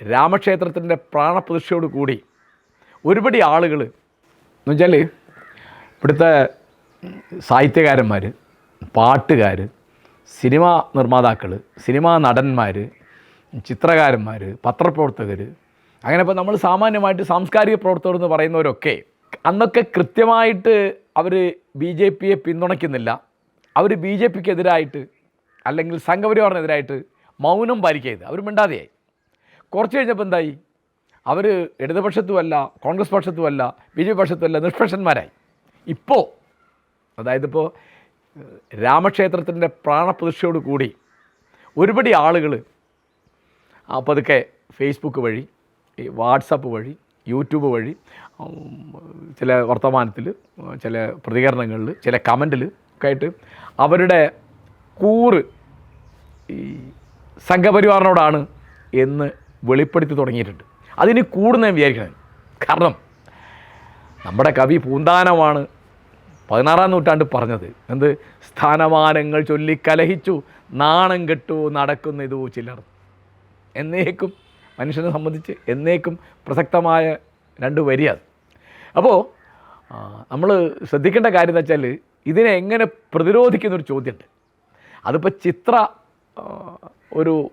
രാമക്ഷേത്രത്തിന്റെ പ്രാണപ്രതിഷ്ഠയോട് കൂടി ഒരുപടി ആളുകൾ എന്ന് വെച്ചാൽ ഇവിടുത്തെ സാഹിത്യകാരന്മാർ പാട്ടുകാർ സിനിമാ നിർമ്മാതാക്കൾ സിനിമാ നടന്മാർ ചിത്രകാരന്മാർ പത്രപ്രവർത്തകർ അങ്ങനെ ഇപ്പോൾ നമ്മൾ സാമാന്യമായിട്ട് സാംസ്കാരിക പ്രവർത്തകർ എന്ന് പറയുന്നവരൊക്കെ അന്നൊക്കെ കൃത്യമായിട്ട് അവർ ബി ജെ പിയെ പിന്തുണയ്ക്കുന്നില്ല. അവർ ബി ജെ പിക്ക് എതിരായിട്ട് അല്ലെങ്കിൽ സംഘപരിവാറിനെതിരായിട്ട് മൗനം പാലിക്കരുത് അവർ മിണ്ടാതെയായി. കുറച്ച് കഴിഞ്ഞപ്പോൾ എന്തായി? അവർ ഇടതുപക്ഷത്തുമല്ല കോൺഗ്രസ് പക്ഷത്തുമല്ല ബി ജെ പി പക്ഷത്തുമല്ല നിഷ്പക്ഷന്മാരായി. ഇപ്പോൾ അതായത് ഇപ്പോൾ രാമക്ഷേത്രത്തിന്റെ പ്രാണപ്രതിഷ്ഠയോട് കൂടി ഒരുപടി ആളുകൾ പതുക്കെ ഫേസ്ബുക്ക് വഴി ഈ വാട്സപ്പ് വഴി യൂട്യൂബ് വഴി ചില വർത്തമാനത്തിൽ ചില പ്രതികരണങ്ങളിൽ ചില കമന്റിൽ ഒക്കെ ആയിട്ട് അവരുടെ കൂറ് ഈ സംഘപരിവാറിനോടാണ് എന്ന് വെളിപ്പെടുത്തി തുടങ്ങിയിട്ടുണ്ട്. അതിന് കൂടുന്ന വിചാരിക്കണം. കാരണം നമ്മുടെ കവി പൂന്താനമാണ് പതിനാറാം നൂറ്റാണ്ട് പറഞ്ഞത്. എന്ത്? സ്ഥാനമാനങ്ങൾ ചൊല്ലി കലഹിച്ചു നാണം കെട്ടു നടക്കുന്ന ഇതു ചിലർ. എന്നേക്കും മനുഷ്യനെ സംബന്ധിച്ച് എന്നേക്കും പ്രസക്തമായ രണ്ട് വരിയാണ് അപ്പോൾ നമ്മൾ ശ്രദ്ധിക്കേണ്ട കാര്യം എന്ന് വെച്ചാൽ ഇതിനെ എങ്ങനെ പ്രതിരോധിക്കുന്നൊരു ചോദ്യമുണ്ട് അതിപ്പോൾ ചിത്ര ഒരു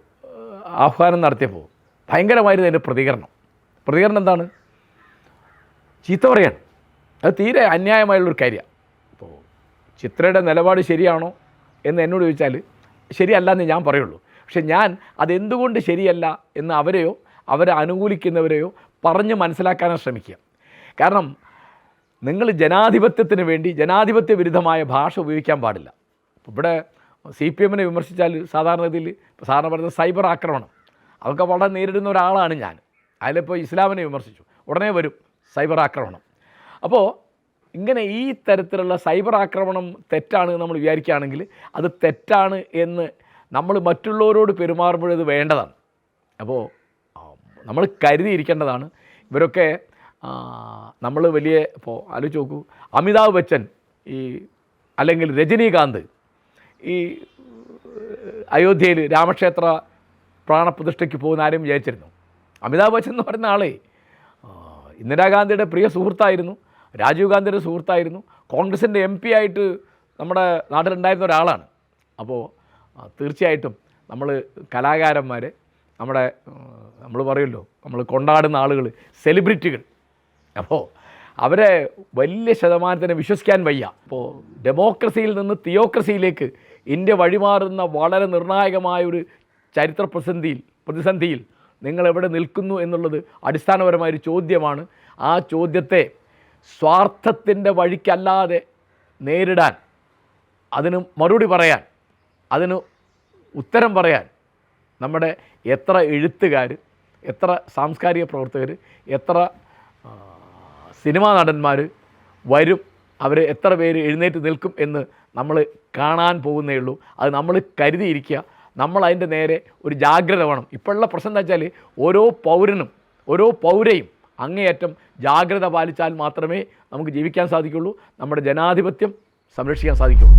ആഹ്വാനം നടത്തിയപ്പോൾ ഭയങ്കരമായിരുന്നു അതിന്റെ പ്രതികരണം. പ്രതികരണം എന്താണ്? ചീത്ത പറയാണ് അത് തീരെ അന്യായമായുള്ളൊരു കാര്യമാണ്. അപ്പോൾ ചിത്രയുടെ നിലപാട് ശരിയാണോ എന്ന് എന്നോട് ചോദിച്ചാൽ ശരിയല്ല എന്ന് ഞാൻ പറയുള്ളൂ. പക്ഷെ ഞാൻ അതെന്തുകൊണ്ട് ശരിയല്ല എന്ന് അവരെയോ അവരെ അനുകൂലിക്കുന്നവരെയോ പറഞ്ഞ് മനസ്സിലാക്കാനാണ് ശ്രമിക്കുക. കാരണം നിങ്ങൾ ജനാധിപത്യത്തിന് വേണ്ടി ജനാധിപത്യ വിരുദ്ധമായ ഭാഷ ഉപയോഗിക്കാൻ പാടില്ല. ഇവിടെ സി പി എമ്മിനെ വിമർശിച്ചാൽ സാധാരണഗതിയിൽ ഇപ്പോൾ സാധാരണ പറയുന്നത് സൈബർ ആക്രമണം. അതൊക്കെ വളരെ നേരിടുന്ന ഒരാളാണ് ഞാൻ. അതിലിപ്പോൾ ഇസ്ലാമിനെ വിമർശിച്ചു. ഉടനെ വരും സൈബർ ആക്രമണം. അപ്പോൾ ഇങ്ങനെ ഈ തരത്തിലുള്ള സൈബർ ആക്രമണം തെറ്റാണ് നമ്മൾ വിചാരിക്കുകയാണെങ്കിൽ അത് തെറ്റാണ് എന്ന് നമ്മൾ മറ്റുള്ളവരോട് പെരുമാറുമ്പോഴത് വേണ്ടതാണ്. അപ്പോൾ നമ്മൾ കരുതിയിരിക്കേണ്ടതാണ് ഇവരൊക്കെ നമ്മൾ വലിയ ഇപ്പോൾ ആലോചിച്ച് നോക്കൂ അമിതാഭ് ബച്ചൻ ഈ അല്ലെങ്കിൽ രജനീകാന്ത് ഈ അയോധ്യയിൽ രാമക്ഷേത്ര പ്രാണപ്രതിഷ്ഠയ്ക്ക് പോകുന്ന ആരും വിചാരിച്ചിരുന്നു. അമിതാഭ് ബച്ചൻ എന്ന് പറയുന്ന ആളെ ഇന്ദിരാഗാന്ധിയുടെ പ്രിയ സുഹൃത്തായിരുന്നു രാജീവ് ഗാന്ധിയുടെ സുഹൃത്തായിരുന്നു കോൺഗ്രസിന്റെ എം പി ആയിട്ട് നമ്മുടെ നാട്ടിലുണ്ടായിരുന്ന ഒരാളാണ്. അപ്പോൾ തീർച്ചയായിട്ടും നമ്മൾ കലാകാരന്മാർ നമ്മുടെ നമ്മൾ പറയുമല്ലോ നമ്മൾ കൊണ്ടാടുന്ന ആളുകൾ സെലിബ്രിറ്റികൾ. അപ്പോൾ അവരെ വലിയ ശതമാനത്തിന് വിശ്വസിക്കാൻ വയ്യ. അപ്പോൾ ഡെമോക്രസിയിൽ നിന്ന് തിയോക്രസിയിലേക്ക് ഇന്ത്യ വഴിമാറുന്ന വളരെ നിർണായകമായ ഒരു ചരിത്ര പ്രതിസന്ധിയിൽ പ്രതിസന്ധിയിൽ നിങ്ങൾ എവിടെ നിൽക്കുന്നു എന്നുള്ളത് അടിസ്ഥാനപരമായൊരു ചോദ്യമാണ്. ആ ചോദ്യത്തെ സ്വാർത്ഥത്തിന്റെ വഴിക്കല്ലാതെ നേരിടാൻ അതിന് മറുപടി പറയാൻ അതിന് ഉത്തരം പറയാൻ നമ്മുടെ എത്ര എഴുത്തുകാർ എത്ര സാംസ്കാരിക പ്രവർത്തകർ എത്ര സിനിമാ നടന്മാർ വരും അവർ എത്ര പേര് എഴുന്നേറ്റ് നിൽക്കും എന്ന് നമ്മൾ കാണാൻ പോകുന്നേ ഉള്ളൂ. അത് നമ്മൾ കരുതിയിരിക്കുക. നമ്മൾ അതിന്റെ നേരെ ഒരു ജാഗ്രത വേണം. ഇപ്പോഴുള്ള പ്രശ്നം എന്താ വെച്ചാൽ ഓരോ പൗരനും ഓരോ പൗരയും അങ്ങേയറ്റം ജാഗ്രത പാലിച്ചാൽ മാത്രമേ നമുക്ക് ജീവിക്കാൻ സാധിക്കുള്ളൂ നമ്മുടെ ജനാധിപത്യം സംരക്ഷിക്കാൻ സാധിക്കുള്ളൂ.